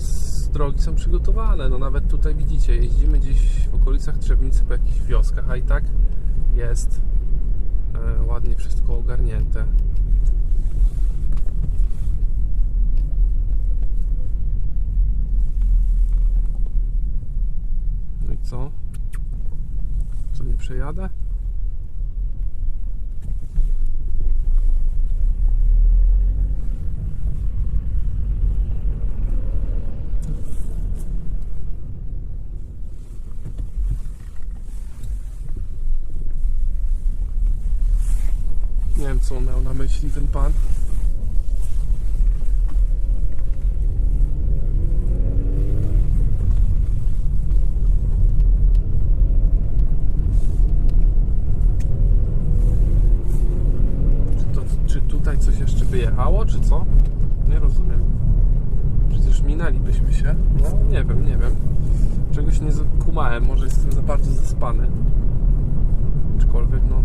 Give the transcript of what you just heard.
s- drogi są przygotowane. No nawet tutaj widzicie, jeździmy gdzieś w okolicach Trzebnicy po jakichś wioskach, a i tak jest e, ładnie wszystko ogarnięte. No i co? Co nie przejadę? Nie wiem co miał na myśli ten pan. Czy, to, czy tutaj coś jeszcze wyjechało, czy co? Nie rozumiem. Przecież minęlibyśmy się. No nie wiem, nie wiem. Czegoś nie kumałem, może jestem za bardzo zaspany. Aczkolwiek no